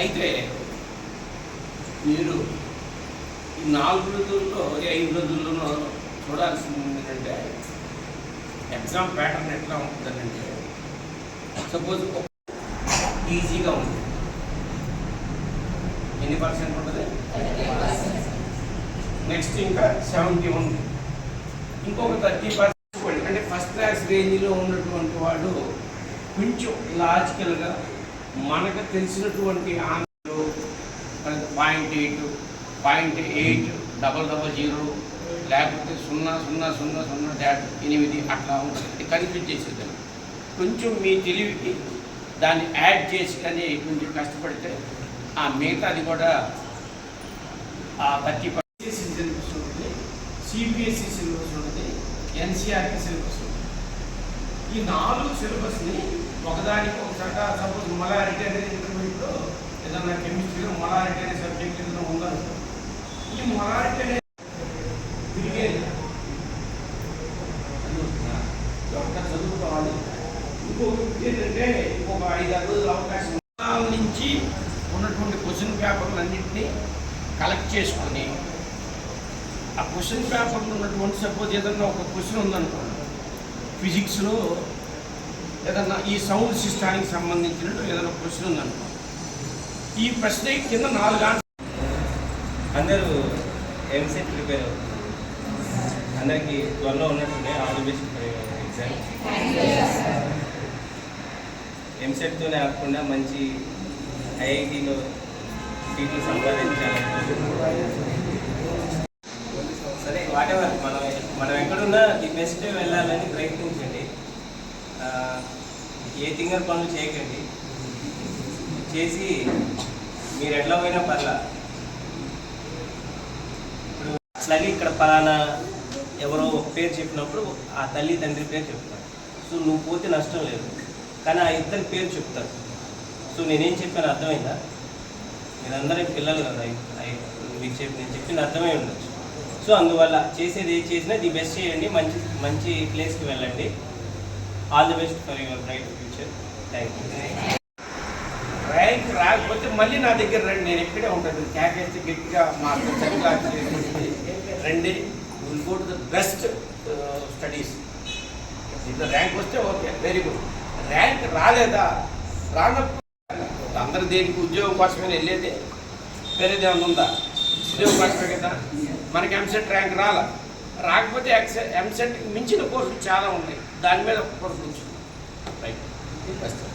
అయితే మీరు ఈ నాలుగు రోజుల్లో ఐదు రోజుల్లోనూ చూడాల్సింది ఏంటంటే ఎగ్జామ్ ప్యాటర్న్ ఎట్లా ఉంటుందంటే సపోజ్ ఈజీగా ఉంది. ఎన్ని పర్సెంట్ ఉంటుంది? నెక్స్ట్ ఇంకా సెవెంటీ ఉంది. ఇంకొక థర్టీ పర్సెంట్ అంటే ఫస్ట్ క్లాస్ రేంజ్లో ఉన్నటువంటి వాడు కొంచెం లాజికల్గా మనకు తెలిసినటువంటి ఆంధ్రలు point eight point eight double double zero లేకపోతే సున్నా సున్నా సున్నా సున్నా డాట్ ఎనిమిది అట్లా ఉంటుంది. కన్ఫ్యూజ్ చేసేది కొంచెం మీ తెలివికి దాన్ని యాడ్ చేసి కానీ కొంచెం కష్టపడితే ఆ మిగతాది కూడా ఆ థర్టీ పర్సెంట్ సిలబస్ ఉంటుంది. సిబిఎస్ఈ సిలబస్ ఉంటుంది ఎన్సీఆర్టీ సిలబస్ ఉంటుంది. ఈ నాలుగు సిలబస్ని ఒకదానికి ఒకసారి సపోజ్ మొలారిటీ అనేది ఇంటర్మీడియట్లో ఏదన్నా కెమిస్ట్రీలో మొలారిటీ అనే సబ్జెక్ట్ ఏదైనా ఉందనుకో ఈ మొలారిటీ అనే తిరిగేది ఒక్క చదువుకోవాలి ఇంకొకటి ఏంటంటే ఇంకొక ఐదు ఆరు అవకాశం నుంచి ఉన్నటువంటి క్వశ్చన్ పేపర్లు అన్నింటినీ కలెక్ట్ చేసుకొని ఆ క్వశ్చన్ పేపర్లో ఉన్నటువంటి సపోజ్ ఏదన్నా ఒక క్వశ్చన్ ఉందనుకోండి ఫిజిక్స్లో ఏదన్నా ఈ సౌండ్ సిస్టానికి సంబంధించినట్టు ఏదైనా ప్రశ్న ఉందనుకో. ఈ ప్రశ్న కింద నాలుగు ఆన్సర్ అందరూ ఎంసెట్ ప్రిపేర్ అవుతున్నారు? అందరికీ త్వరలో ఉన్నట్టుండే ఆల్ ది బెస్ట్ ఎగ్జామ్. ఎంసెట్తోనే కాకుండా మంచి ఐఐటిలో సీట్లు సంపాదించాలి. సరే వాటెవర్ మనం మనం ఎక్కడున్నా ది బెస్ట్ వెళ్ళాలని ప్రయత్నించండి. ఏ తింగర్ పనులు చేయకండి. చేసి మీరు ఎట్లా పోయినా పర్లా. ఇప్పుడు అట్లాగే ఇక్కడ పలానా ఎవరో ఒక పేరు చెప్పినప్పుడు ఆ తల్లి తండ్రి పేరు చెప్తారు. సో నువ్వు పోతే నష్టం లేదు. కానీ ఆ ఇద్దరి పేరు చెప్తారు. సో నేనేం చెప్పాను అర్థమైందా? మీరందరూ పిల్లలు కదా మీకు చెప్పి నేను చెప్పింది అర్థమై ఉండొచ్చు. సో అందువల్ల చేసేది ఏది చేసినా ది బెస్ట్ చేయండి మంచి మంచి ప్లేస్కి వెళ్ళండి. All the best for your bright future thank you rank రాకపోతే మళ్ళీ నా దగ్గర రండి. నేను ఇక్కడే ఉంటాను. క్యాకేస్తే గట్టిగా మా రండి. Will go to the best studies ఇంట్లో ర్యాంక్ వస్తే ఓకే వెరీ గుడ్ ర్యాంక్ రాలేదా? రానప్పుడు అందరు దేనికి ఉద్యోగం కోసమే వెళ్ళేది? వేరేది ఏమైనా ఉందా? ఉద్యోగం కోసమే కదా? మనకి ఎంసెట్ ర్యాంక్ రాల. రాకపోతే ఎంసెట్ మించిన కోర్సులు చాలా ఉన్నాయి. దాని మీద ఒక కోర్సు రైట్ రైట్